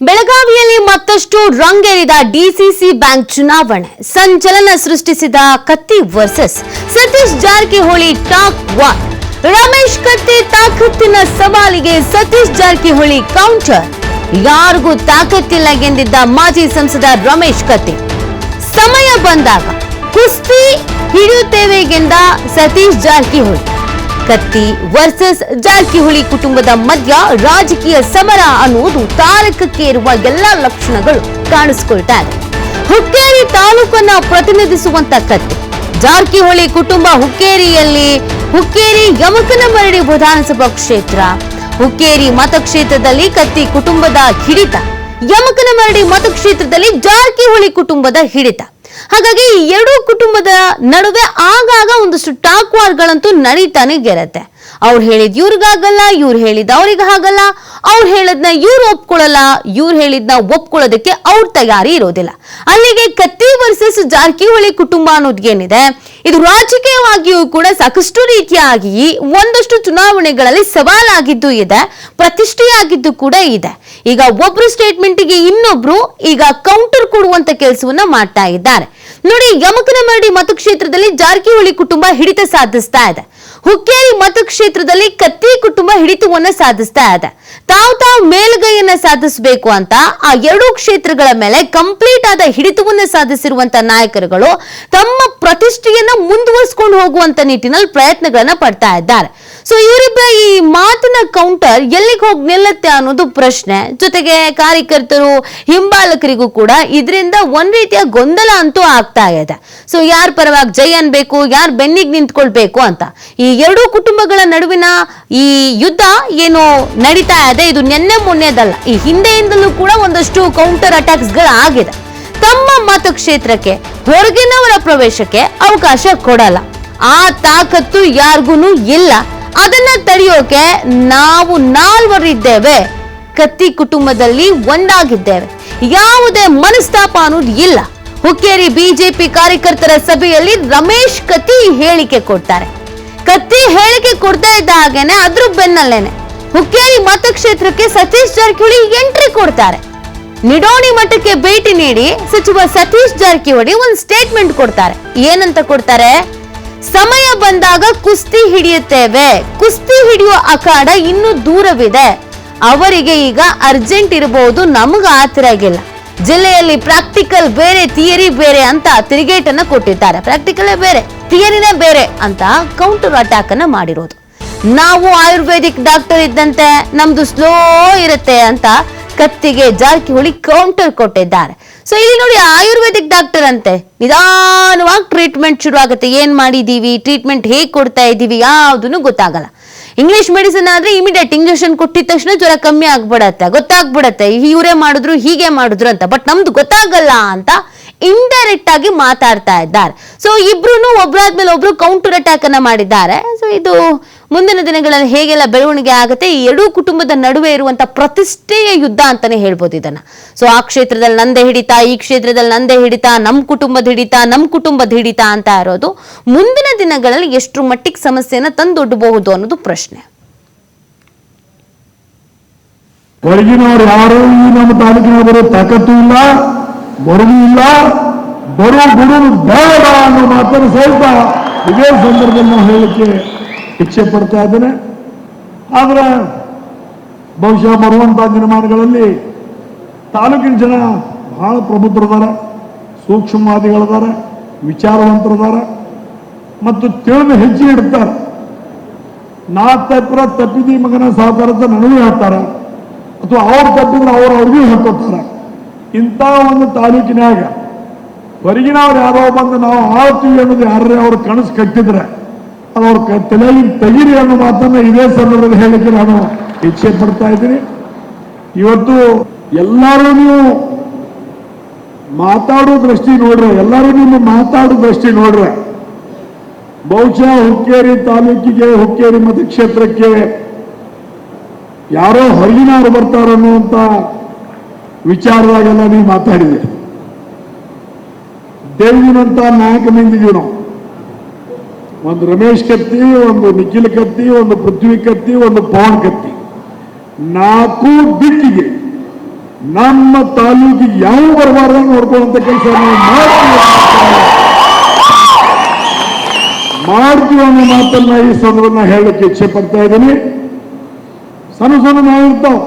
ಬೆಳಗಾವಿಯಲ್ಲಿ ಮತ್ತಷ್ಟು ರಂಗೇರಿದ DCC bank ಚುನಾವಣೆ. ಸಂಚಲನ ಸೃಷ್ಟಿಸಿದ Katti versus. Satish Jarkiholi talk one. Ramesh Katti ತಾಕತ್ತಿನ ಸವಾಲಿಗೆ ಸತೀಶ್ ಜಾರಕಿಹೊಳಿ ಕೌಂಟರ್. ಯಾರಿಗೂ ತಾಕತ್ತಿಲ್ಲ ಎಂದಿದ್ದ ಮಾಜಿ ಸಂಸದ ರಮೇಶ್ ಕತ್ತಿ. ಸಮಯ ಬಂದಾಗ ಕುಸ್ತಿ ಹಿಡಿಯುತ್ತೇವೆ ಎಂದ ಸತೀಶ್ ಜಾರಕಿಹೊಳಿ. ಕತ್ತಿ ವರ್ಸಸ್ ಜಾರಕಿಹೊಳಿ ಕುಟುಂಬದ ಮಧ್ಯ ರಾಜಕೀಯ ಸಮರ ಅನ್ನುವುದು ತಾರಕಕ್ಕೆ ಇರುವ ಎಲ್ಲಾ ಲಕ್ಷಣಗಳು ಕಾಣಿಸಿಕೊಳ್ತಾ ಇದೆ. ಹುಕ್ಕೇರಿ ತಾಲೂಕನ್ನ ಪ್ರತಿನಿಧಿಸುವಂತ ಕತ್ತಿ. ಜಾರಕಿಹೊಳಿ ಕುಟುಂಬ ಹುಕ್ಕೇರಿಯಲ್ಲಿ ಹುಕ್ಕೇರಿ ಯಮಕನಮರಡಿ ವಿಧಾನಸಭಾ ಕ್ಷೇತ್ರ. ಹುಕ್ಕೇರಿ ಮತಕ್ಷೇತ್ರದಲ್ಲಿ ಕತ್ತಿ ಕುಟುಂಬದ ಹಿಡಿತ. ಯಮಕನಮರಡಿ ಮತಕ್ಷೇತ್ರದಲ್ಲಿ ಜಾರಕಿಹೊಳಿ ಕುಟುಂಬದ ಹಿಡಿತ. ಹಾಗಾಗಿ ಎರಡೂ ಕುಟುಂಬದ ನಡುವೆ ಆಗಾಗ ಒಂದಷ್ಟು ಟಾಕ್ ವಾರ್ಗಳಂತೂ ನಡೀತಾನೆ ಗೆರತ್ತೆ. ಅವ್ರು ಹೇಳಿದ್ ಇವ್ರಿಗಾಗಲ್ಲ ಇವ್ರು ಹೇಳಿದ್ ಅವ್ರಿಗೆ ಆಗಲ್ಲ. ಅವ್ರು ಹೇಳದ್ನ ಇವ್ರು ಒಪ್ಕೊಳ್ಳಲ್ಲ ಇವ್ರು ಹೇಳಿದ್ನ ಒಪ್ಕೊಳ್ಳೋದಕ್ಕೆ ಅವ್ರ ತಯಾರಿ ಇರೋದಿಲ್ಲ. ಅಲ್ಲಿಗೆ ಕತ್ತಿ ವರ್ಸಸ್ ಜಾರಕಿಹೊಳಿ ಕುಟುಂಬ ಅನ್ನೋದು ಏನಿದೆ? ಇದು ರಾಜಕೀಯವಾಗಿಯೂ ಕೂಡ ಸಾಕಷ್ಟು ರೀತಿಯಾಗಿ ಒಂದಷ್ಟು ಚುನಾವಣೆಗಳಲ್ಲಿ ಸವಾಲಾಗಿದ್ದು ಇದೆ, ಪ್ರತಿಷ್ಠೆಯಾಗಿದ್ದು ಕೂಡ ಇದೆ. ಈಗ ಒಬ್ರು ಸ್ಟೇಟ್ಮೆಂಟ್ಗೆ ಇನ್ನೊಬ್ರು ಈಗ ಕೌಂಟರ್ ಕೊಡುವಂತ ಕೆಲಸವನ್ನ ಮಾಡ್ತಾ ಇದ್ದಾರೆ. ನೋಡಿ, ಯಮಕನಮರಡಿ ಮತಕ್ಷೇತ್ರದಲ್ಲಿ ಜಾರಕಿಹೊಳಿ ಕುಟುಂಬ ಹಿಡಿತ ಸಾಧಿಸ್ತಾ ಇದೆ. ಹುಕ್ಕೇರಿ ಮತಕ್ಷೇತ್ರದಲ್ಲಿ ಕತ್ತಿ ಕುಟುಂಬ ಹಿಡಿತವನ್ನು ಸಾಧಿಸ್ತಾ ಇದೆ. ತಾವು ತಾವು ಮೇಲುಗೈಯನ್ನ ಸಾಧಿಸಬೇಕು ಅಂತ ಆ ಎರಡೂ ಕ್ಷೇತ್ರಗಳ ಮೇಲೆ ಕಂಪ್ಲೀಟ್ ಆದ ಹಿಡಿತವನ್ನ ಸಾಧಿಸಿರುವಂತ ನಾಯಕರುಗಳು ತಮ್ಮ ಪ್ರತಿಷ್ಠೆಯನ್ನ ಮುಂದುವರಿಸಿಕೊಂಡು ಹೋಗುವಂತ ನಿಟ್ಟಿನಲ್ಲಿ ಪ್ರಯತ್ನಗಳನ್ನ ಪಡ್ತಾ ಇದ್ದಾರೆ. ಸೊ ಇವರಿಬ್ಬರ ಈ ಮಾತಿನ ಕೌಂಟರ್ ಎಲ್ಲಿಗೆ ಹೋಗಿ ನಿಲ್ಲುತ್ತೆ ಅನ್ನೋದು ಪ್ರಶ್ನೆ. ಜೊತೆಗೆ ಕಾರ್ಯಕರ್ತರು, ಹಿಂಬಾಲಕರಿಗೂ ಕೂಡ ಇದರಿಂದ ಒಂದ್ ರೀತಿಯ ಗೊಂದಲ ಅಂತೂ ಆಗ್ತಾ ಇದೆ. ಸೊ ಯಾರ ಪರವಾಗಿ ಜೈ ಅನ್ಬೇಕು, ಯಾರು ಬೆನ್ನಿಗೆ ನಿಂತ್ಕೊಳ್ಬೇಕು ಅಂತ. ಈ ಎರಡೂ ಕುಟುಂಬಗಳ ನಡುವಿನ ಈ ಯುದ್ಧ ಏನು ನಡೀತಾ ಇದೆ. ಇದು ನಿನ್ನೆ ಮೊನ್ನೆದಲ್ಲ. ಈ ಹಿಂದೆಯಿಂದಲೂ ಕೂಡ ಒಂದಷ್ಟು ಕೌಂಟರ್ ಅಟ್ಯಾಕ್ಸ್ ಆಗಿದೆ. ತಮ್ಮ ಮತಕ್ಷೇತ್ರಕ್ಕೆ ಹೊರಗಿನವರ ಪ್ರವೇಶಕ್ಕೆ ಅವಕಾಶ ಕೊಡಲ್ಲ. ಆ ತಾಕತ್ತು ಯಾರಿಗೂ ಇಲ್ಲ. ಅದನ್ನ ತಡೆಯೋಕೆ ನಾವು ನಾಲ್ವರಿದ್ದೇವೆ. ಕತ್ತಿ ಕುಟುಂಬದಲ್ಲಿ ಒಂದಾಗಿದ್ದೇವೆ. ಯಾವುದೇ ಮನಸ್ತಾಪ ಅನ್ನೋದು ಇಲ್ಲ. ಹುಕ್ಕೇರಿ ಬಿಜೆಪಿ ಕಾರ್ಯಕರ್ತರ ಸಭೆಯಲ್ಲಿ ರಮೇಶ್ ಕತ್ತಿ ಹೇಳಿಕೆ ಕೊಡ್ತಾರೆ. ಕತ್ತಿ ಹೇಳಿಕೆ ಕೊಡ್ತಾ ಇದ್ದ ಹಾಗೇನೆ, ಅದ್ರ ಬೆನ್ನಲ್ಲೇನೆ ಹುಕ್ಕೇರಿ ಮತಕ್ಷೇತ್ರಕ್ಕೆ ಸತೀಶ್ ಜಾರಕಿಹೊಳಿ ಎಂಟ್ರಿ ಕೊಡ್ತಾರೆ. ನಿಡೋಣಿ ಮಠಕ್ಕೆ ಭೇಟಿ ನೀಡಿ ಸಚಿವ ಸತೀಶ್ ಜಾರಕಿಹೊಳಿ ಒಂದು ಸ್ಟೇಟ್ಮೆಂಟ್ ಕೊಡ್ತಾರೆ. ಏನಂತ ಕೊಡ್ತಾರೆ? ಸಮಯ ಬಂದಾಗ ಕುಸ್ತಿ ಹಿಡಿಯುತ್ತೇವೆ. ಕುಸ್ತಿ ಹಿಡಿಯುವ ಅಖಾಡ ಇನ್ನೂ ದೂರವಿದೆ. ಅವರಿಗೆ ಈಗ ಅರ್ಜೆಂಟ್ ಇರಬಹುದು ನಮಗ ಆತರ ಆಗಿಲ್ಲ. ಜಿಲ್ಲೆಯಲ್ಲಿ ಪ್ರಾಕ್ಟಿಕಲ್ ಬೇರೆ ಥಿಯರಿ ಬೇರೆ ಅಂತ ತಿರುಗೇಟನ್ನ ಕೊಟ್ಟಿದ್ದಾರೆ. ಪ್ರಾಕ್ಟಿಕಲೇ ಬೇರೆ ಥಿಯರಿನೇ ಬೇರೆ ಅಂತ ಕೌಂಟರ್ ಅಟ್ಯಾಕ್ ಅನ್ನ ಮಾಡಿರೋದು. ನಾವು ಆಯುರ್ವೇದಿಕ್ ಡಾಕ್ಟರ್ ಇದ್ದಂತೆ ನಮ್ದು ಸ್ಲೋ ಇರುತ್ತೆ ಅಂತ ಕತ್ತಿಗೆ ಜಾರಕಿಹೊಳಿ ಕೌಂಟರ್ ಕೊಟ್ಟಿದ್ದಾರೆ. ಸೊ ಇಲ್ಲಿ ನೋಡಿ ಆಯುರ್ವೇದಿಕ್ ಡಾಕ್ಟರ್ ಅಂತೆ. ನಿಧಾನವಾಗಿ ಟ್ರೀಟ್ಮೆಂಟ್ ಶುರು ಆಗುತ್ತೆ ಏನ್ ಮಾಡಿದೀವಿ? ಟ್ರೀಟ್ಮೆಂಟ್ ಹೇಗೆ ಕೊಡ್ತಾ ಇದ್ದೀವಿ? ಯಾವುದನ್ನು ಗೊತ್ತಾಗಲ್ಲ. ಇಂಗ್ಲಿಷ್ ಮೆಡಿಸಿನ್ ಆದ್ರೆ ಇಮಿಡಿಯೇಟ್ ಇಂಜೆಕ್ಷನ್ ಕೊಟ್ಟಿದ ತಕ್ಷಣ ಜ್ವರ ಕಮ್ಮಿ ಆಗ್ಬಿಡತ್ತೆ. ಗೊತ್ತಾಗ್ಬಿಡತ್ತೆ. ಇವರೇ ಮಾಡಿದ್ರು, ಹೀಗೆ ಮಾಡಿದ್ರು ಅಂತ. ಬಟ್ ನಮ್ದು ಗೊತ್ತಾಗಲ್ಲ ಅಂತ ಇಂಡೈರೆಕ್ಟ್ ಆಗಿ ಮಾತಾಡ್ತಾ ಇದ್ದಾರೆ. ಸೊ ಇಬ್ರು ಒಬ್ರಾದ್ಮೇಲೆ ಒಬ್ರು ಕೌಂಟರ್ ಅಟ್ಯಾಕ್ ಅನ್ನ ಮಾಡಿದ್ದಾರೆ. ಸೊ ಇದು ಮುಂದಿನ ದಿನಗಳಲ್ಲಿ ಹೇಗೆಲ್ಲ ಬೆಳವಣಿಗೆ ಆಗುತ್ತೆ? ಈ ಎರಡೂ ಕುಟುಂಬದ ನಡುವೆ ಇರುವಂತ ಪ್ರತಿಷ್ಠೆಯ ಯುದ್ಧ ಅಂತಾನೆ ಹೇಳ್ಬೋದು ಇದನ್ನ. ಸೊ ಆ ಕ್ಷೇತ್ರದಲ್ಲಿ ನಂದೆ ಹಿಡಿತ, ಈ ಕ್ಷೇತ್ರದಲ್ಲಿ ನಂದೆ ಹಿಡಿತ, ನಮ್ ಕುಟುಂಬದ ಹಿಡಿತ, ನಮ್ ಕುಟುಂಬದ ಹಿಡಿತ ಅಂತ ಇರೋದು ಮುಂದಿನ ದಿನಗಳಲ್ಲಿ ಎಷ್ಟು ಮಟ್ಟಿಗೆ ಸಮಸ್ಯೆನ ತಂದೊಡ್ಡಬಹುದು ಅನ್ನೋದು ಪ್ರಶ್ನೆ. ಕೊಡಗಿನವರು ಯಾರು ಈ ನಮ್ಮ ತಾಲೂಕಿನವರು ಇಲ್ಲ ಬರುವು ಇಲ್ಲ, ಬರೋ ಬೇಡ ಅನ್ನೋ ಮಾತನ್ನು ಸ್ವಲ್ಪ ಇದೇ ಸಂದರ್ಭದಲ್ಲಿ ನಾವು ಹೇಳಲಿಕ್ಕೆ ಇಚ್ಛೆ ಪಡ್ತಾ ಇದ್ದೇನೆ. ಆದ್ರೆ ಬಹುಶಃ ಬರುವಂತ ದಿನಮಾನಗಳಲ್ಲಿ ತಾಲೂಕಿನ ಜನ ಬಹಳ ಪ್ರಬುದ್ಧರದಾರ ಸೂಕ್ಷ್ಮವಾದಿಗಳದಾರ ವಿಚಾರವಂತರದಾರ ಮತ್ತು ತಿಳಿದು ಹೆಜ್ಜೆ ಇಡ್ತಾರೆ. ನಾ ತಪ್ಪರ ತಪ್ಪಿದಿ ಮಗನ ಸಾವುಕಾರತ ನನಗೂ ಹೇಳ್ತಾರೆ. ಅಥವಾ ಅವ್ರು ತಪ್ಪಿದ್ರೆ ಅವ್ರು ಅವ್ರಿಗೂ ಹೇಳ್ಕೊತಾರೆ ಇಂಥ ಒಂದು ತಾಲೂಕಿನಾಗ ಹೊರಗಿನವ್ರು ಯಾರೋ ಬಂದು ನಾವು ಆಳ್ತೀವಿ ಅನ್ನೋದು ಯಾರೇ ಅವ್ರ ಕನಸು ಕಟ್ಟಿದ್ರೆ ಅವ್ರ ತಲೆಯಲ್ಲಿ ತೆಗಿರಿ ಅನ್ನೋ ಮಾತನ್ನ ಇದೇ ಸಂದರ್ಭದಲ್ಲಿ ಹೇಳಕ್ಕೆ ನಾನು ಇಚ್ಛೆ ಪಡ್ತಾ ಇದ್ದೀನಿ. ಇವತ್ತು ಎಲ್ಲರೂ ನೀವು ಮಾತಾಡೋ ದೃಷ್ಟಿ ನೋಡ್ರೆ, ಎಲ್ಲರೂ ನೀವು ಮಾತಾಡೋ ದೃಷ್ಟಿ ನೋಡ್ರೆ, ಬಹುಶಃ ಹುಕ್ಕೇರಿ ತಾಲೂಕಿಗೆ, ಹುಕ್ಕೇರಿ ಮತಕ್ಷೇತ್ರಕ್ಕೆ ಯಾರೋ ಹೊರಗಿನವರು ಬರ್ತಾರ ಅನ್ನುವಂತ ವಿಚಾರದಾಗೆಲ್ಲ ನೀವು ಮಾತಾಡಿದೆ ದೇವಿನಂತ ನಾಯಕ ನಿಂತಿದ್ದೀವಿ ನಾವು. ಒಂದು ರಮೇಶ್ ಕತ್ತಿ, ಒಂದು ನಿಖಿಲ್ ಕತ್ತಿ, ಒಂದು ಪೃಥ್ವಿ ಕತ್ತಿ, ಒಂದು ಪವನ್ ಕತ್ತಿ. ನಾಲ್ಕು ದಿಕ್ಕಿಗೆ ನಮ್ಮ ತಾಲೂಕಿಗೆ ಯಾವ ಬರಬಾರ್ದು ನೋಡ್ಕೊಳ್ಳುವಂತ ಕೆಲಸ ನಾವು ಮಾಡ್ತೀವಿ ಮಾಡ್ತೀವಿ ಅನ್ನೋ ಮಾತನ್ನ ಈ ಸಂದರ್ಭ ಹೇಳಕ್ಕೆ ಇಚ್ಛೆ ಪಡ್ತಾ ಇದ್ದೀನಿ. ಸಣ್ಣ ಸಣ್ಣ ಮಾಡಿರ್ತಾವ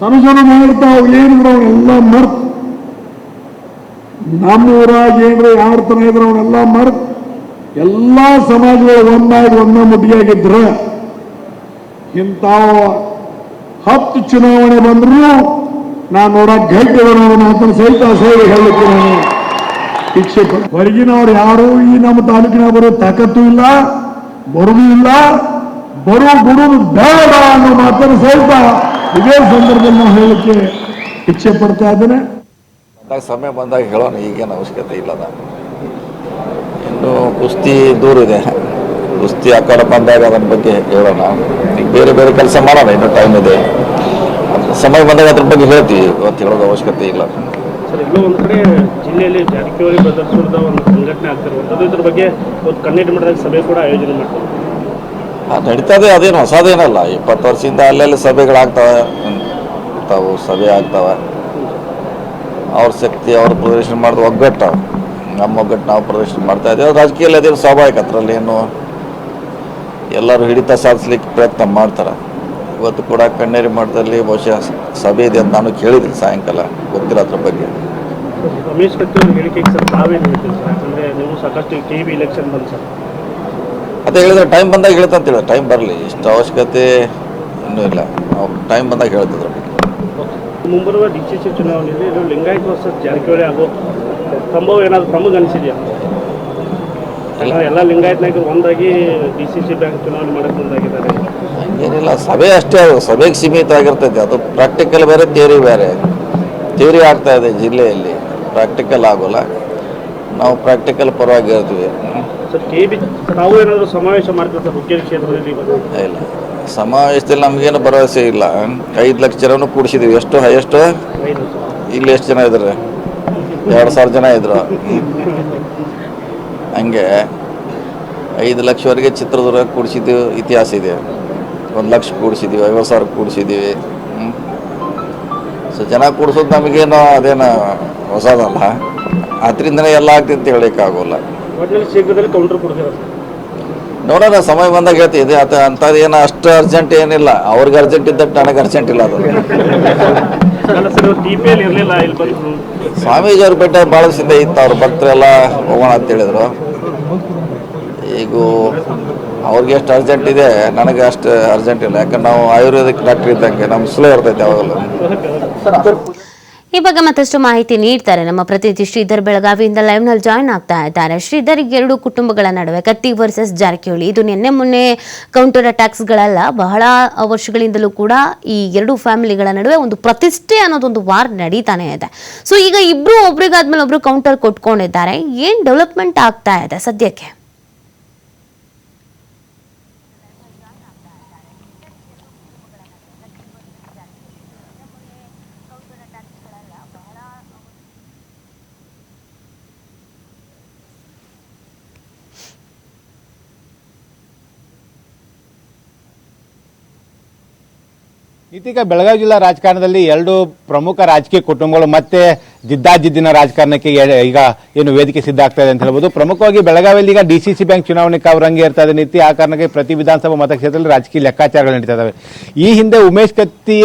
ಸಣ್ಣ ಸಣ್ಣ ಮಾಡಿರ್ತಾವ ಏನಿದ್ರು ಅವನ್ನೆಲ್ಲ ಮರ್ತು. ನಮ್ಮ ಊರಾಗ ಏನ್ರ ಯಾರ ತನ ಇದ್ರು ಅವನ್ನೆಲ್ಲ ಮರ್ತ್. ಎಲ್ಲಾ ಸಮಾಜಗಳು ಒಂದಾಗಿ ಒಂದ ಮುಟ್ಟಿಯಾಗಿದ್ರ ಇಂಥ ಹತ್ತು ಚುನಾವಣೆ ಬಂದ್ರು ನಾನು ನೋಡಕ್ ಗೈಟ್ ಮಾತನ್ನು ಸಹಿತ ಸೇರಿ ಹೇಳಲಿಕ್ಕೆ ನಾನು ಪಡ್- ಹೊರಗಿನವ್ರು ಯಾರು ಈ ನಮ್ಮ ತಾಲೂಕಿನ ಬರೋ ತಾಕತ್ತು ಇಲ್ಲ, ಬರುದು ಇಲ್ಲ, ಬರೋ ಗುರು ಬೇಡ ಅನ್ನೋ ಮಾತನ್ನು ಸಹಿತ ಇದೇ ಸಂದರ್ಭದಲ್ಲಿ ನಾವು ಹೇಳಲಿಕ್ಕೆ ಇಚ್ಛೆ ಪಡ್ತಾ ಇದ್ದೇನೆ. ಸಮಯ ಬಂದಾಗ ಹೇಳೋಣ, ಈಗೇನು ಅವಶ್ಯಕತೆ ಇಲ್ಲ ಇನ್ನು ಕುಸ್ತಿ ದೂರ ಇದೆ. ಕುಸ್ತಿ ಕಡೆ ಬಂದಾಗ ಅದ್ರ ಬಗ್ಗೆ ಹೇಳೋಣ. ಈಗ ಬೇರೆ ಬೇರೆ ಕೆಲಸ ಮಾಡೋಣ ಇನ್ನೂ ಟೈಮ್ ಇದೆ. ಸಮಯ ಬಂದಾಗ ಅದ್ರ ಬಗ್ಗೆ ಹೇಳ್ತೀವಿ ಇವತ್ತು ಹೇಳೋದು ಅವಶ್ಯಕತೆ ಇಲ್ಲ. ಸರ್ ಎಲ್ಲೋ ಒಂದು ಕಡೆ ಜಿಲ್ಲೆಯಲ್ಲಿ ಜಾರಕಿಹೊಳಿ ಬ್ರದರ್ಸ್ ಒಂದು ಸಂಘಟನೆ ಆಗ್ತಿರುವಂಥದ್ದು ಇದ್ರ ಬಗ್ಗೆ ಒಂದು ಕನ್ನಡ ಮಠದಾಗ ಸಭೆ ಕೂಡ ಆಯೋಜನೆ ಮಾಡ್ತಾರೆ ಅದು ನಡೀತದೆ ಅದೇನು ಹೊಸದೇನಲ್ಲ. ಇಪ್ಪತ್ತು ವರ್ಷದಿಂದ ಅಲ್ಲೆಲ್ಲ ಸಭೆಗಳಾಗ್ತವೆ. ತಾವು ಸಭೆ ಆಗ್ತವೆ. ಅವ್ರ ಶಕ್ತಿ ಅವ್ರ ಪ್ರದರ್ಶನ ಮಾಡಿದ ಒಗ್ಗಟ್ಟು ನಮ್ಮ ಒಗ್ಗಟ್ಟು ನಾವು ಪ್ರದರ್ಶನ ಮಾಡ್ತಾ ಇದ್ದೇವೆ. ರಾಜಕೀಯದಲ್ಲಿ ಅದೇನು ಸ್ವಾಭಾವಿಕ. ಅದರಲ್ಲಿ ಏನು ಎಲ್ಲರೂ ಹಿಡಿತ ಸಾಧಿಸ್ಲಿಕ್ಕೆ ಪ್ರಯತ್ನ ಮಾಡ್ತಾರೆ. ಇವತ್ತು ಕೂಡ ಕಣ್ಣೇರಿ ಮಠದಲ್ಲಿ ಬಹುಶಃ ಸಭೆ ಇದೆ ಅಂತ ನಾನು ಕೇಳಿದ್ದೀನಿ ಸಾಯಂಕಾಲ. ಗೊತ್ತಿಲ್ಲ ಅದ್ರ ಬಗ್ಗೆ. ರಮೇಶ್ ಅದೇ ಹೇಳಿದ್ರೆ ಟೈಮ್ ಬಂದಾಗ ಹೇಳ್ತಂತ ಹೇಳಿದ್ರೆ ಟೈಮ್ ಬರಲಿ. ಇಷ್ಟು ಅವಶ್ಯಕತೆ ಇನ್ನೂ ಇಲ್ಲ. ನಾವು ಟೈಮ್ ಬಂದಾಗ ಹೇಳ್ತಿದ್ರು ಮುಂಬರುವ ಡಿ ಸಿ ಸಿ ಚುನಾವಣೆಯಲ್ಲಿ ಲಿಂಗಾಯತ್ ವರ್ಸಸ್ ಜಾರಕಿಹೊಳಿ ಆಗೋ ಸಂಭವ ಏನಾದರೂ ಪ್ರಮುಖ ಅನಿಸಿದೆಯಾ? ಯಾಕಂದ್ರೆ ಎಲ್ಲ ಲಿಂಗಾಯತ್ ನಾಯಕರು ಒಂದಾಗಿ ಡಿ ಸಿ ಸಿ ಬ್ಯಾಂಕ್ ಚುನಾವಣೆ ಮಾಡಕ್ಕೆ ಮುಂದಾಗಿದ್ದಾರೆ. ಏನಿಲ್ಲ ಸಭೆ ಅಷ್ಟೇ ಅದು. ಸಭೆಗೆ ಸೀಮಿತ ಆಗಿರ್ತೈತೆ ಅದು ಪ್ರಾಕ್ಟಿಕಲ್ ಬೇರೆ ಥಿಯರಿ ಬೇರೆ. ಥಿಯರಿ ಆಗ್ತಾ ಇದೆ ಜಿಲ್ಲೆಯಲ್ಲಿ. ಪ್ರಾಕ್ಟಿಕಲ್ ಆಗೋಲ್ಲ. ನಾವು ಪ್ರಾಕ್ಟಿಕಲ್ ಪರವಾಗಿ ಇರ್ತೀವಿ. ಸರ್ ಕೆ ಬಿ ತಾವು ಏನಾದರೂ ಸಮಾವೇಶ ಮಾಡ್ತಾರೆ ಸರ್ ಹುಕ್ಕೇರಿ ಕ್ಷೇತ್ರದಲ್ಲಿ ಇಲ್ಲ ಸಮಾವೇಶದಲ್ಲಿ ನಮಗೇನು ಭರವಸೆ ಇಲ್ಲ. ಐದು ಲಕ್ಷ ಜನನು ಕೂಡಿಸಿದೀವಿ. ಎಷ್ಟು ಹೈಯೆಸ್ಟ್ ಇಲ್ಲಿ ಎಷ್ಟು ಜನ ಇದ್ದಾರೆ? ಎರಡು ಸಾವಿರ ಜನ ಇದ್ರು. ಹಂಗೆ ಐದು ಲಕ್ಷವರೆಗೆ ಚಿತ್ರದುರ್ಗ ಕೂಡಿಸಿದ್ದು ಇತಿಹಾಸ ಇದೆ. ಒಂದು ಲಕ್ಷ ಕೂಡಿಸಿದ್ದೀವಿ ಐವತ್ತು ಸಾವಿರ ಕೂಡಿಸಿದ್ದೀವಿ ಸೊ ಜನ ಕೂಡಿಸೋದು ನಮಗೇನು ಅದೇನು ಹೊಸದಲ್ಲ. ಅದರಿಂದನೇ ಎಲ್ಲ ಆಗ್ತದೆ ಅಂತ ಹೇಳೋಕ್ಕಾಗೋಲ್ಲ. ನೋಡೋಣ ಸಮಯ ಬಂದಾಗ ಹೇಳ್ತಿದೆ ಅದು ಅಂಥದ್ದು ಏನು ಅಷ್ಟು ಅರ್ಜೆಂಟ್ ಏನಿಲ್ಲ. ಅವ್ರಿಗೆ ಅರ್ಜೆಂಟ್ ಇದ್ದಕ್ಕೆ ನನಗೆ ಅರ್ಜೆಂಟ್ ಇಲ್ಲ ಅದು. ಸ್ವಾಮೀಜಿ ಅವ್ರ ಬೆಟ್ಟ ಭಾಳ ಸಿದ್ಧ ಇತ್ತು, ಅವ್ರ ಭಕ್ತರೆಲ್ಲ ಹೋಗೋಣ ಅಂತ ಹೇಳಿದ್ರು. ಈಗ ಅವ್ರಿಗೆ ಎಷ್ಟು ಅರ್ಜೆಂಟ್ ಇದೆ, ನನಗೆ ಅಷ್ಟು ಅರ್ಜೆಂಟ್ ಇಲ್ಲ. ಯಾಕಂದ್ರೆ ನಾವು ಆಯುರ್ವೇದಿಕ್ ಡಾಕ್ಟರ್ ಇದ್ದಂಗೆ ನಮ್ಮ ಸ್ಲೋ ಇರ್ತೈತೆ ಯಾವಾಗಲೂ. ಈ ಬಗ್ಗೆ ಮತ್ತಷ್ಟು ಮಾಹಿತಿ ನೀಡ್ತಾರೆ ನಮ್ಮ ಪ್ರತಿನಿಧಿ ಶ್ರೀಧರ್ ಬೆಳಗಾವಿಯಿಂದ ಲೈವ್ನಲ್ಲಿ ಜಾಯ್ನ್ ಆಗ್ತಾ ಇದ್ದಾರೆ. ಶ್ರೀಧರ್ ಎರಡು ಕುಟುಂಬಗಳ ನಡುವೆ ಕತ್ತಿ ವರ್ಸಸ್ ಜಾರಕಿಹೊಳಿ. ಇದು ನಿನ್ನೆ ಮೊನ್ನೆ ಕೌಂಟರ್ ಅಟ್ಯಾಕ್ಸ್ ಗಳಲ್ಲ ಬಹಳ ವರ್ಷಗಳಿಂದಲೂ ಕೂಡ ಈ ಎರಡು ಫ್ಯಾಮಿಲಿಗಳ ನಡುವೆ ಒಂದು ಪ್ರತಿಷ್ಠೆ ಅನ್ನೋದೊಂದು ವಾರ್ ನಡೀತಾನೆ ಇದೆ. ಸೊ ಈಗ ಇಬ್ರು ಒಬ್ರಿಗಾದ್ಮೇಲೆ ಒಬ್ರು ಕೌಂಟರ್ ಕೊಟ್ಕೊಂಡಿದ್ದಾರೆ. ಏನ್ ಡೆವಲಪ್ಮೆಂಟ್ ಆಗ್ತಾ ಇದೆ ಸದ್ಯಕ್ಕೆ? ಇದೀಗ ಬೆಳಗಾವಿ ಜಿಲ್ಲಾ ರಾಜಕಾರಣದಲ್ಲಿ ಎರಡು ಪ್ರಮುಖ ರಾಜಕೀಯ ಕುಟುಂಬಗಳು ಮತ್ತೆ ಜಿದ್ದಾಜಿದ್ದಿನ ರಾಜಕಾರಣಕ್ಕೆ ಈಗ ಏನು ವೇದಿಕೆ ಸಿದ್ಧ ಆಗ್ತಾ ಇದೆ ಅಂತ ಹೇಳ್ಬೋದು. ಪ್ರಮುಖವಾಗಿ ಬೆಳಗಾವಿಯಲ್ಲಿ ಈಗ ಡಿ ಸಿ ಸಿ ಬ್ಯಾಂಕ್ ಚುನಾವಣೆ ಕಾವರಂಗೆ ಇರ್ತಾ ಇದೆ. ನೀತಿ ಆ ಕಾರಣಕ್ಕೆ ಪ್ರತಿ ವಿಧಾನಸಭಾ ಮತಕ್ಷೇತ್ರದಲ್ಲಿ ರಾಜಕೀಯ ಲೆಕ್ಕಾಚಾರಗಳು ನಡೀತಾ ಈ ಹಿಂದೆ ಉಮೇಶ್ ಕತ್ತಿ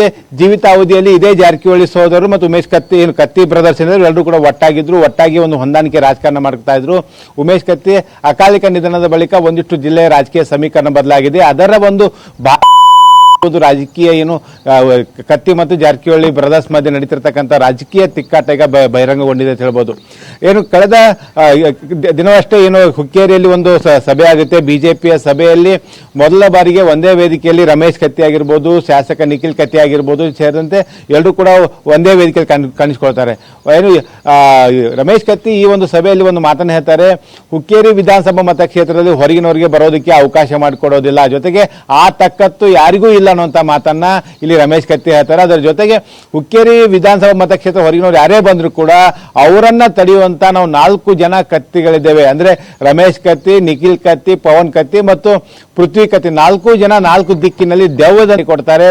ಜೀವಿತಾವಧಿಯಲ್ಲಿ ಇದೇ ಜಾರಕಿಹೊಳಿ ಸೋದರರು ಮತ್ತು ಉಮೇಶ್ ಕತ್ತಿ ಏನು ಕತ್ತಿ ಬ್ರದರ್ಸ್ ಏನಿದ್ರು ಎಲ್ಲರೂ ಕೂಡ ಒಟ್ಟಾಗಿದ್ರು. ಒಟ್ಟಾಗಿ ಒಂದು ಹೊಂದಾಣಿಕೆ ರಾಜಕಾರಣ ಮಾಡ್ತಾ ಇದ್ರು. ಉಮೇಶ್ ಕತ್ತಿ ಅಕಾಲಿಕ ನಿಧನದ ಬಳಿಕ ಒಂದಿಷ್ಟು ಜಿಲ್ಲೆಯ ರಾಜಕೀಯ ಸಮೀಕರಣ ಬದಲಾಗಿದೆ. ಅದರ ಒಂದು ರಾಜಕೀಯ ಏನು ಕತ್ತಿ ಮತ್ತು ಜಾರಕಿಹೊಳಿ ಬ್ರದರ್ಸ್ ಮಧ್ಯೆ ನಡೀತಿರ್ತಕ್ಕಂಥ ರಾಜಕೀಯ ತಿಕ್ಕಾಟ ಈಗ ಬಹಿರಂಗಗೊಂಡಿದೆ ಅಂತ ಹೇಳ್ಬೋದು. ಏನು ಕಳೆದ ದಿನವಷ್ಟೇ ಏನು ಹುಕ್ಕೇರಿಯಲ್ಲಿ ಒಂದು ಸಭೆ ಆಗುತ್ತೆ. ಬಿಜೆಪಿಯ ಸಭೆಯಲ್ಲಿ ಮೊದಲ ಬಾರಿಗೆ ಒಂದೇ ವೇದಿಕೆಯಲ್ಲಿ ರಮೇಶ್ ಕತ್ತಿ ಆಗಿರ್ಬೋದು, ಶಾಸಕ ನಿಖಿಲ್ ಕತ್ತಿ ಆಗಿರ್ಬೋದು ಸೇರಿದಂತೆ ಎಲ್ಲರೂ ಕೂಡ ಒಂದೇ ವೇದಿಕೆಯಲ್ಲಿ ಕಾಣ್- ಕಾಣಿಸ್ಕೊಳ್ತಾರೆ. ಏನು ರಮೇಶ್ ಕತ್ತಿ ಈ ಒಂದು ಸಭೆಯಲ್ಲಿ ಒಂದು ಮಾತನ್ನು ಹೇಳ್ತಾರೆ, ಹುಕ್ಕೇರಿ ವಿಧಾನಸಭಾ ಮತಕ್ಷೇತ್ರದಲ್ಲಿ ಹೊರಗಿನವರಿಗೆ ಬರೋದಕ್ಕೆ ಅವಕಾಶ ಮಾಡಿಕೊಡೋದಿಲ್ಲ. ಜೊತೆಗೆ ಆ ತಕ್ಕತ್ತು ಯಾರಿಗೂ ಇಲ್ಲ ಅನ್ನುವಂಥ ಮಾತನ್ನ ಇಲ್ಲಿ ರಮೇಶ್ ಕತ್ತಿ ಹೇಳ್ತಾರೆ. ಅದರ ಜೊತೆಗೆ ಹುಕ್ಕೇರಿ ವಿಧಾನಸಭಾ ಮತಕ್ಷೇತ್ರ ಹೊರಗಿನವ್ರು ಯಾರೇ ಬಂದರೂ ಕೂಡ ಅವರನ್ನ ತಡೆಯುವಂತ ನಾವು ನಾಲ್ಕು ಜನ ಕತ್ತಿಗಳಿದ್ದೇವೆ. ಅಂದ್ರೆ ರಮೇಶ್ ಕತ್ತಿ, ನಿಖಿಲ್ ಕತ್ತಿ, ಪವನ್ ಕತ್ತಿ ಮತ್ತು ಪೃಥ್ವಿ ಕತ್ತಿ. ನಾಲ್ಕು ಜನ ನಾಲ್ಕು ದಿಕ್ಕಿನಲ್ಲಿ ದೆವ್ವದಲ್ಲಿ ಕೊಡ್ತಾರೆ.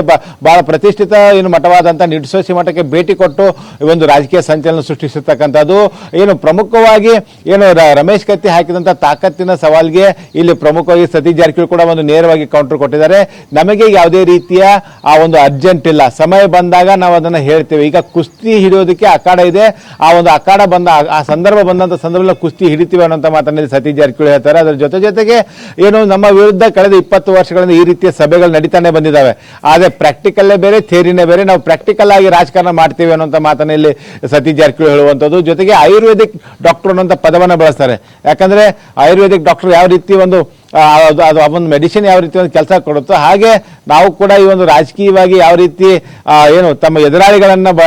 ಬಹಳ ಪ್ರತಿಷ್ಠಿತ ಏನು ಮಠವಾದಂಥ ನಿಡ್ಸೋಸಿ ಮಠಕ್ಕೆ ಭೇಟಿ ಕೊಟ್ಟು ಒಂದು ರಾಜಕೀಯ ಸಂಚಲನ ಸೃಷ್ಟಿಸಿರ್ತಕ್ಕಂಥದ್ದು. ಏನು ಪ್ರಮುಖವಾಗಿ ಏನು ರಮೇಶ್ ಕತ್ತಿ ಹಾಕಿದಂಥ ತಾಕತ್ತಿನ ಸವಾಲ್ಗೆ ಇಲ್ಲಿ ಪ್ರಮುಖವಾಗಿ ಸತೀಶ್ ಜಾರಕಿಹೊಳಿ ಕೂಡ ಒಂದು ನೇರವಾಗಿ ಕೌಂಟರ್ ಕೊಟ್ಟಿದ್ದಾರೆ. ನಮಗೆ ಯಾವುದೇ ರೀತಿಯ ಆ ಒಂದು ಅರ್ಜೆಂಟ್ ಇಲ್ಲ. ಸಮಯ ಬಂದಾಗ ನಾವು ಅದನ್ನು ಹೇಳ್ತೇವೆ. ಈಗ ಕುಸ್ತಿ ಹಿಡಿಯೋದಕ್ಕೆ ಅಖಾಡ ಇದೆ. ಆ ಒಂದು ಅಖಾಡ ಬಂದ ಆ- ಸಂದರ್ಭ ಬಂದಂಥ ಸಂದರ್ಭದಲ್ಲಿ ಕುಸ್ತಿ ಹಿಡಿತೀವಿ ಅನ್ನೋಂಥ ಮಾತನ್ನು ಸತೀಶ್ ಜಾರಕಿಹೊಳಿ ಹೇಳ್ತಾರೆ. ಅದರ ಜೊತೆ ಜೊತೆಗೆ ಏನು ನಮ್ಮ ವಿರುದ್ಧ ಕಳೆದ ಇಪ್ಪತ್ತು ವರ್ಷಗಳಿಂದ ಈ ರೀತಿಯ ಸಭೆಗಳು ನಡೀತಾನೆ ಬಂದಿದ್ದಾವೆ ಆದರೆ ಪ್ರಾಕ್ಟಿಕಲ್ಲೇ ಬೇರೆ ಥೇರಿನೇ ಬೇರೆ. ನಾವು ಪ್ರಾಕ್ಟಿಕಲ್ ಆಗಿ ರಾಜಕಾರಣ ಮಾಡ್ತೀವಿ ಅನ್ನೋಂಥ ಮಾತನ್ನು ಇಲ್ಲಿ ಸತೀಶ್ ಜಾರಕಿಹೊಳಿ ಹೇಳುವಂಥದ್ದು. ಜೊತೆಗೆ ಆಯುರ್ವೇದಿಕ್ ಡಾಕ್ಟರ್ ಅನ್ನೋಂಥ ಪದವನ್ನು ಬಳಸ್ತಾರೆ. ಯಾಕಂದರೆ ಆಯುರ್ವೇದಿಕ್ ಡಾಕ್ಟರ್ ಯಾವ ರೀತಿ ಒಂದು ಅದು ಅದು ಒಂದು ಮೆಡಿಸಿನ್ ಯಾವ ರೀತಿ ಒಂದು ಕೆಲಸ ಕೊಡುತ್ತೋ ಹಾಗೆ ನಾವು ಕೂಡ ಈ ಒಂದು ರಾಜಕೀಯವಾಗಿ ಯಾವ ರೀತಿ ಏನು ತಮ್ಮ ಎದುರಾಳಿಗಳನ್ನು ಬ,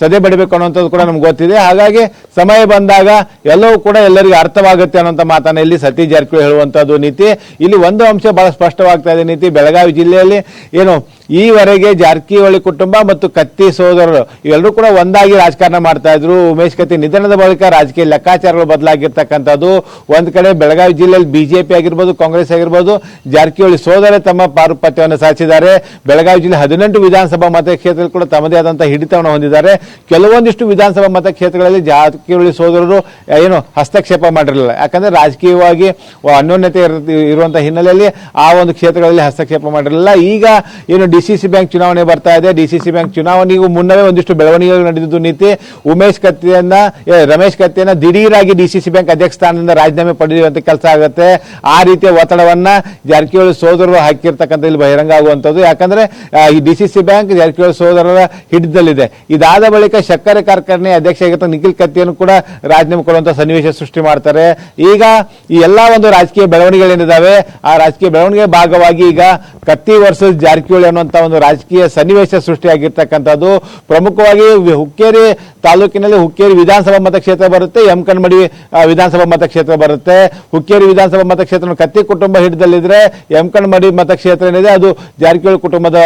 ಸದೆ ಬಡಿಬೇಕು ಅನ್ನೋಂಥದ್ದು ಕೂಡ ನಮ್ಗೆ ಗೊತ್ತಿದೆ. ಹಾಗಾಗಿ ಸಮಯ ಬಂದಾಗ ಎಲ್ಲವೂ ಕೂಡ ಎಲ್ಲರಿಗೂ ಅರ್ಥವಾಗುತ್ತೆ ಅನ್ನೋಂಥ ಮಾತನ್ನು ಇಲ್ಲಿ ಸತೀಶ್ ಜಾರಕಿಹೊಳಿ ಹೇಳುವಂಥದ್ದು ನೀತಿ. ಇಲ್ಲಿ ಒಂದು ಅಂಶ ಬಹಳ ಸ್ಪಷ್ಟವಾಗ್ತಾ ಇದೆ ನೀತಿ. ಬೆಳಗಾವಿ ಜಿಲ್ಲೆಯಲ್ಲಿ ಏನು ಈವರೆಗೆ ಜಾರಕಿಹೊಳಿ ಕುಟುಂಬ ಮತ್ತು ಕತ್ತಿ ಸೋದರರು ಇವೆಲ್ಲರೂ ಕೂಡ ಒಂದಾಗಿ ರಾಜಕಾರಣ ಮಾಡ್ತಾ ಇದ್ರು. ಉಮೇಶ್ ಕತ್ತಿ ನಿಧನದ ಬಳಿಕ ರಾಜಕೀಯ ಲೆಕ್ಕಾಚಾರಗಳು ಬದಲಾಗಿರ್ತಕ್ಕಂಥದ್ದು. ಒಂದು ಕಡೆ ಬೆಳಗಾವಿ ಜಿಲ್ಲೆಯಲ್ಲಿ ಬಿಜೆಪಿ ಆಗಿರ್ಬೋದು, ಕಾಂಗ್ರೆಸ್ ಆಗಿರ್ಬೋದು, ಜಾರಕಿಹೊಳಿ ಸೋದರೇ ತಮ್ಮ ಪಾರುಪತ್ಯವನ್ನು ಸಾಧಿಸಿದ್ದಾರೆ. ಬೆಳಗಾವಿ ಜಿಲ್ಲೆ ಹದಿನೆಂಟು ವಿಧಾನಸಭಾ ಮತಕ್ಷೇತ್ರದಲ್ಲಿ ಕೂಡ ತಮ್ಮದೇ ಆದಂತಹ ಹಿಡಿತವನ್ನು ಹೊಂದಿದ್ದಾರೆ. ಕೆಲವೊಂದಿಷ್ಟು ವಿಧಾನಸಭಾ ಮತಕ್ಷೇತ್ರಗಳಲ್ಲಿ ಜಾರಕಿಹೊಳಿ ಸೋದರರು ಏನು, ಹಸ್ತಕ್ಷೇಪ ಮಾಡಿರಲಿಲ್ಲ. ಯಾಕಂದ್ರೆ ರಾಜಕೀಯವಾಗಿ ಅನ್ಯೋನ್ಯತೆ ಇರ- ಇರುವಂತಹ ಹಿನ್ನೆಲೆಯಲ್ಲಿ ಆ ಒಂದು ಕ್ಷೇತ್ರಗಳಲ್ಲಿ ಹಸ್ತಕ್ಷೇಪ ಮಾಡಿರಲಿಲ್ಲ. ಈಗ, ಏನು ಸಿ ಬ್ಯಾಂಕ್ ಚುನಾವಣೆ ಬರ್ತಾ ಇದೆ. ಡಿ ಬ್ಯಾಂಕ್ ಚುನಾವಣೆಗೂ ಮುನ್ನವೇ ಒಂದಿಷ್ಟು ಬೆಳವಣಿಗೆಗಳು ನಡೆದಿದ್ದು ನೀತಿ. ಉಮೇಶ್ ಕತ್ತಿಯನ್ನ ರಮೇಶ್ ಕತ್ತಿಯನ್ನ ದಿಢೀರಾಗಿ ಡಿ ಸಿ ಬ್ಯಾಂಕ್ ಅಧ್ಯಕ್ಷ ಸ್ಥಾನದಿಂದ ರಾಜೀನಾಮೆ ಪಡೆಯುವಂತ ಕೆಲಸ ಆಗುತ್ತೆ. ಆ ರೀತಿಯ ಒತ್ತಡವನ್ನ ಜಾರಕಿಹೊಳಿ ಸೋದರರು ಹಾಕಿರ್ತಕ್ಕಂಥ ಇಲ್ಲಿ ಬಹಿರಂಗ ಆಗುವಂಥದ್ದು. ಯಾಕಂದ್ರೆ ಈ ಡಿ ಬ್ಯಾಂಕ್ ಜಾರಕಿಹೊಳಿ ಸೋದರರ ಹಿಡಿದಲ್ಲಿದೆ ಇದಾದ ಬಳಿಕ ಸಕ್ಕರೆ ಕಾರ್ಖಾನೆ ಅಧ್ಯಕ್ಷ ಆಗಿರ್ತ ನಿಖಿಲ್ ಕತ್ತಿಯನ್ನು ಕೂಡ ರಾಜೀನಾಮೆ ಕೊಡುವಂತ ಸನ್ನಿವೇಶ ಸೃಷ್ಟಿ ಮಾಡ್ತಾರೆ. ಈಗ ಈ ಎಲ್ಲಾ ಒಂದು ರಾಜಕೀಯ ಬೆಳವಣಿಗೆಗಳೇನಿದ್ದಾವೆ ಆ ರಾಜಕೀಯ ಬೆಳವಣಿಗೆ ಭಾಗವಾಗಿ ಈಗ ಕತ್ತಿ ವರ್ಸಸ್ ಜಾರಕಿಹೊಳಿ ಅನ್ನುವಂತ ಒಂದು ರಾಜಕೀಯ ಸನ್ನಿವೇಶ ಸೃಷ್ಟಿಯಾಗಿರ್ತಕ್ಕಂಥದ್ದು. ಪ್ರಮುಖವಾಗಿ ಹುಕ್ಕೇರಿ ತಾಲೂಕಿನಲ್ಲಿ ಹುಕ್ಕೇರಿ ವಿಧಾನಸಭಾ ಮತಕ್ಷೇತ್ರ ಬರುತ್ತೆ ಎಂ ಆ, ವಿಧಾನಸಭಾ ಮತಕ್ಷೇತ್ರ ಬರುತ್ತೆ. ಹುಕ್ಕೇರಿ ವಿಧಾನಸಭಾ ಮತಕ್ಷೇತ್ರ ಕತ್ತಿ ಕುಟುಂಬ ಹಿಡಿದಲ್ಲಿದ್ರೆ ಯಮಕನ್ಮಡಿ ಮತಕ್ಷೇತ್ರ ಏನಿದೆ ಅದು ಜಾರಕಿಹೊಳಿ ಕುಟುಂಬದ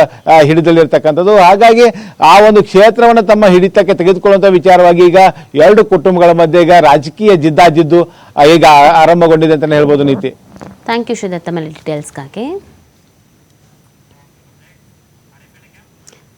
ಹಿಡಿದಲ್ಲಿರ್ತಕ್ಕಂಥದ್ದು. ಹಾಗಾಗಿ ಆ ಒಂದು ಕ್ಷೇತ್ರವನ್ನು ತಮ್ಮ ಹಿಡಿತಕ್ಕೆ ತೆಗೆದುಕೊಳ್ಳುವಂಥ ವಿಚಾರವಾಗಿ ಈಗ ಎರಡು ಕುಟುಂಬಗಳ ಮಧ್ಯೆ ಈಗ ರಾಜಕೀಯ ಜಿದ್ದಾಜಿದ್ದು ಈಗ ಆರಂಭಗೊಂಡಿದೆ ಅಂತಲೇ ಹೇಳ್ಬೋದು ನೀತಿ. ಥ್ಯಾಂಕ್ ಯು ಶ್ರೀದತ್ತ ಮೇಲೆ ಡೀಟೇಲ್ಸ್ಗಾಗಿ